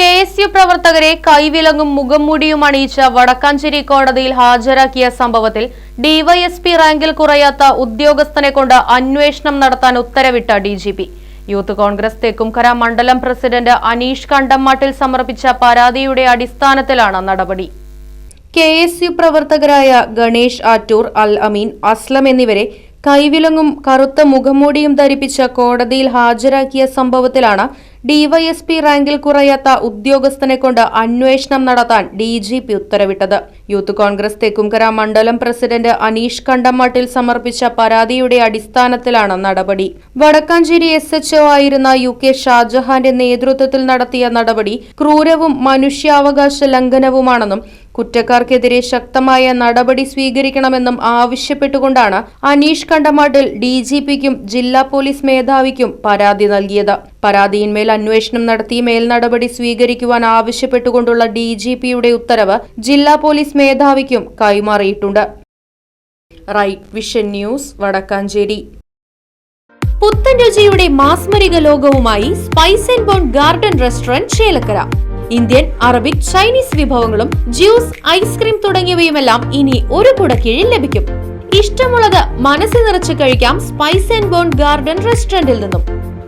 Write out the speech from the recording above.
K S U പ്രവർത്തകരെ കൈവിലങ്ങും മുഖംമൂടിയും അണിയിച്ച വടക്കാഞ്ചേരി കോടതിയിൽ ഹാജരാക്കിയ സംഭവത്തിൽ ഡിവൈഎസ്പി റാങ്കിൽ കുറയാത്ത ഉദ്യോഗസ്ഥനെ കൊണ്ട് അന്വേഷണം നടത്താൻ ഉത്തരവിട്ട ഡി യൂത്ത് കോൺഗ്രസ് തെക്കുംകര മണ്ഡലം പ്രസിഡന്റ് അനീഷ് കണ്ടമ്മാട്ടിൽ സമർപ്പിച്ച പരാതിയുടെ അടിസ്ഥാനത്തിലാണ് നടപടി. കെ എസ് യു പ്രവർത്തകരായ ഗണേഷ് ആറ്റൂർ അൽ അമീൻ അസ്ലം എന്നിവരെ കൈവിലങ്ങും കറുത്ത മുഖംമൂടിയും ധരിപ്പിച്ച കോടതിയിൽ ഹാജരാക്കിയ സംഭവത്തിലാണ് ഡിവൈഎസ്പി റാങ്കിൽ കുറയാത്ത ഉദ്യോഗസ്ഥനെ കൊണ്ട് അന്വേഷണം നടത്താൻ ഡി ജി പി ഉത്തരവിട്ടത്. യൂത്ത് കോൺഗ്രസ് തെക്കുംകര മണ്ഡലം പ്രസിഡന്റ് അനീഷ് കണ്ടമാട്ടിൽ സമർപ്പിച്ച പരാതിയുടെ അടിസ്ഥാനത്തിലാണ് നടപടി. വടക്കാഞ്ചേരി എസ് എച്ച് ആയിരുന്ന യു കെ ഷാജഹാന്റെ നേതൃത്വത്തിൽ നടത്തിയ നടപടി ക്രൂരവും മനുഷ്യാവകാശ ലംഘനവുമാണെന്നും കുറ്റക്കാർക്കെതിരെ ശക്തമായ നടപടി സ്വീകരിക്കണമെന്നും ആവശ്യപ്പെട്ടുകൊണ്ടാണ് അനീഷ് കണ്ടമാട്ടിൽ ഡി ജി പിക്കും ജില്ലാ പോലീസ് മേധാവിക്കും പരാതി നൽകിയത്. പരാതിയിന്മേൽ അന്വേഷണം നടത്തി മേൽനടപടി സ്വീകരിക്കുവാൻ ആവശ്യപ്പെട്ടുകൊണ്ടുള്ള ഡി ജി പിയുടെ ഉത്തരവ് ജില്ലാ പോലീസ് മേധാവിക്കും കൈമാറിയിട്ടുണ്ട്. Right vision news Vadakkanchery. പുത്തൻ രുചിയുടെ മാസ്മരിക ലോകവുമായി spice and bone garden restaurant Chelakkara. Indian Arabic Chinese വിഭവങ്ങളും ജ്യൂസ് ഐസ്ക്രീം തുടങ്ങിയവയുമെല്ലാം ഇനി ഒരു കുടക്കീഴിൽ ലഭിക്കും. ഇഷ്ടമുള്ളത് മനസ്സിൽ നിറച്ച് കഴിക്കാം സ്പൈസ് ആൻഡ് ബോൺ ഗാർഡൻ റെസ്റ്റോറന്റിൽ നിന്നും.